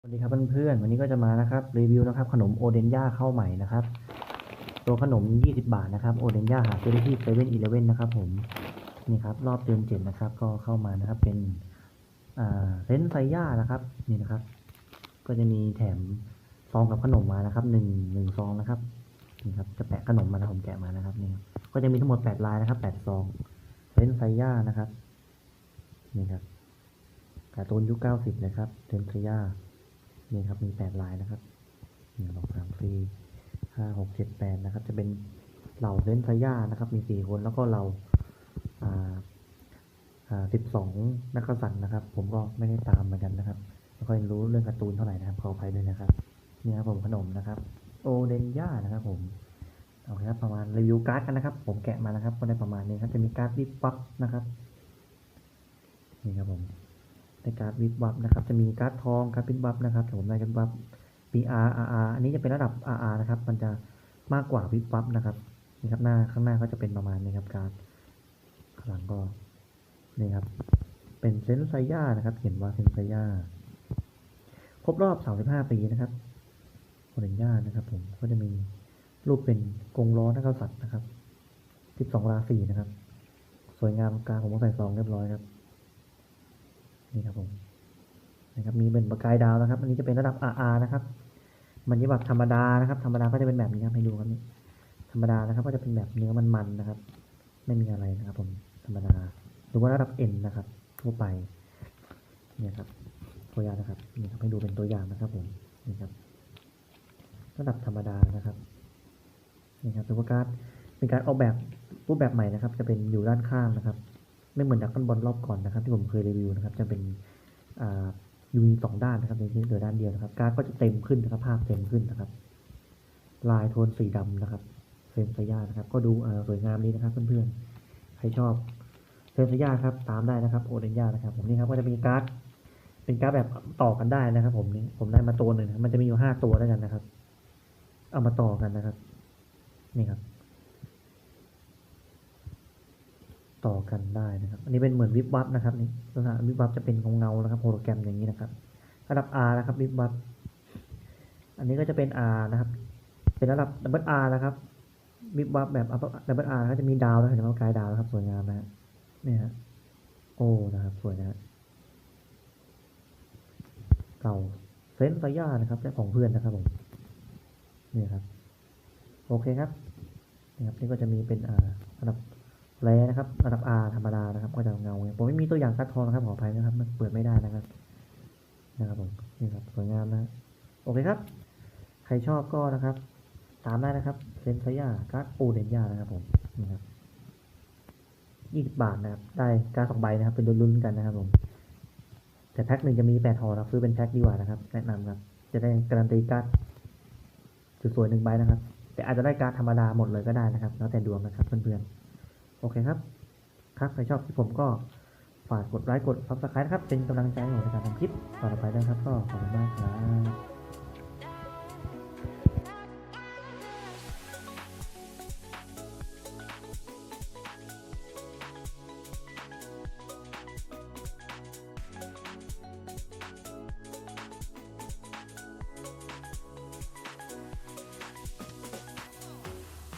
สวัสดีครับเพื่อนๆ วันนี้ก็จะมานะครับรีวิวนะครับขนมโอเดนย่าเข้าใหม่นะครับ ตัวขนม 20 บาทนะครับโอเดนย่าหาซื้อได้ที่เซเว่นอีเลฟเว่นนะครับผมนี่ครับรอบเดือนเจ็ดนะครับก็เข้ามานะครับเป็นอ่าเซนไซย่านะครับนี่นะครับ ก็จะมีแถมซองกับขนมมานะครับหนึ่งหนึ่งซองนะครับนี่ครับจะแปะขนมมานะผมแกะมานะครับนี่ครับก็จะมีทั้งหมด8ลายนะครับ8ซองเซนไซย่านะครับนี่ครับการ์ตูนยุค90นะครับเซนไซย่า นี่ครับมีแปดลายนะครับหนึ่งสองสามสี่ห้าหกเจ็ดแปดนะครับ จะเป็นเหล่าเลนทย่านะครับ มีสี่คนแล้วก็เราอ่าอ่าสิบสองนักกษัตว์นะครับ ผมก็ไม่ได้ตามเหมือนกันนะครับไม่ค่อยรู้เรื่องการ์ตูนเท่าไหร่นะครับขออภัยด้วยนะครับนี่ครับผมขนมนะครับ โอเดนย่านะครับ ผมโอเคครับประมาณรีวิวการ์ดกันนะครับ ผมแกะมานะครับ ก็ได้ประมาณนี้ครับจะมีการ์ดวิบวับนะครับนี่ครับผม ในการวิบวับนะครับ จะมีการ์ดทองการ์ดวิบวับนะครับแต่ผมได้การ์ดวิบวับ PR RR อันนี้จะเป็นระดับ RR นะครับ มันจะมากกว่าวิบวับนะครับนี่ครับหน้าข้างหน้าก็จะเป็นประมาณนี้ครับการ์ดข้างหลังก็นี่ครับ เป็นเซนไซย่านะครับ เขียนว่าเซนไซย่าครบรอบ 35 ปีนะครับโอเรนย่านะครับ ผมก็จะมีรูปเป็นกรงล้อนักกษัตริย์นะครับ 12 ราศีนะครับ สวยงามกลางผมก็ใส่ซองเรียบร้อยครับ นี่ครับผมนะครับมีเป็นประกายดาวนะครับ อันนี้จะเป็นระดับ RR นะครับ มันจะแบบธรรมดานะครับ ธรรมดาก็จะเป็นแบบนี้ครับให้ดูครับนี่ธรรมดานะครับก็จะเป็นแบบเนื้อมันๆนะครับ ไม่มีอะไรนะครับ ผมธรรมดาหรือว่าระดับ N นะครับ ทั่วไปเนี่ยครับตัวอย่างนะครับนี่ครับให้ดูเป็นตัวอย่างนะครับผมนี่ครับ ระดับธรรมดานะครับนี่ครับตัวการ์ดเป็นการออกแบบรูปแบบใหม่นะครับ จะเป็นอยู่ด้านข้างนะครับ ไม่เหมือนดักกันบอลรอบก่อนนะครับ ที่ผมเคยรีวิวนะครับ จะเป็นยูนีสองด้านนะครับในที่เหลือด้านเดียวนะครับ การ์ดก็จะเต็มขึ้นนะครับ ภาพเต็มขึ้นนะครับ ลายโทนสีดำนะครับเซนสยานะครับ ก็ดูสวยงามดีนะครับเพื่อนๆใครชอบเซนสยาครับตามได้นะครับโอเดนยานะครับ ผมนี่ครับก็จะมีการ์ดเป็นการ์ดแบบต่อกันได้นะครับ ผมนี่ผมได้มาตัวหนึ่งนะมันจะมีอยู่ห้าตัวด้วยกันนะครับ เอามาต่อกันนะครับ นี่ครับ ต่อกันได้นะครับ อันนี้เป็นเหมือนวิบวับนะครับนี่ลักษณะวิบวับจะเป็นเงาๆนะครับโฮโลแกรมอย่างนี้นะครับ ระดับ R นะครับวิบวับ อันนี้ก็จะเป็น R นะครับ เป็นระดับดับเบิล R นะครับวิบวับแบบดับเบิล R ก็จะมีดาวนะเห็นไหมกายดาวนะครับสวยงามนะฮะนี่ฮะโอ้นะครับสวยนะฮะเก่าเซนต์ไซย่านะครับและของเพื่อนนะครับผมนี่ครับ โอเคครับนี่ครับนี่ก็จะมีเป็นอ่าระดับ แรนะครับระดับ R ธรรมดานะครับ ก็จะเงาผมไม่มีตัวอย่างคัดทองนะครับขออภัยนะครับ มันเปิดไม่ได้นะครับ นะครับผมนี่ครับสวยงามนะโอเคครับ ใครชอบก็นะครับ ตามได้นะครับเซนซยาการ์ดโอเดนยานะครับผมนี่ครับยี่สิบบาทนะครับ ได้การ์ดสองใบนะครับ เป็นลุ้นๆกันนะครับผม แต่แพ็คหนึ่งจะมีแปดห่อนะครับซื้อเป็นแพ็คดีกว่านะครับ แนะนำครับ จะได้การันตีการ์ดสวยๆหนึ่งใบนะครับ แต่อาจจะได้การธรรมดาหมดเลยก็ได้นะครับ แล้วแต่ดวงนะครับเพื่อนๆ โอเคครับ ครับใครชอบที่ผมก็ฝากกดไลค์กดซับสไครต์นะครับ เป็นกำลังใจให้ผมในการทำคลิปต่อไปด้วยครับ ก็ขอบคุณมากครับ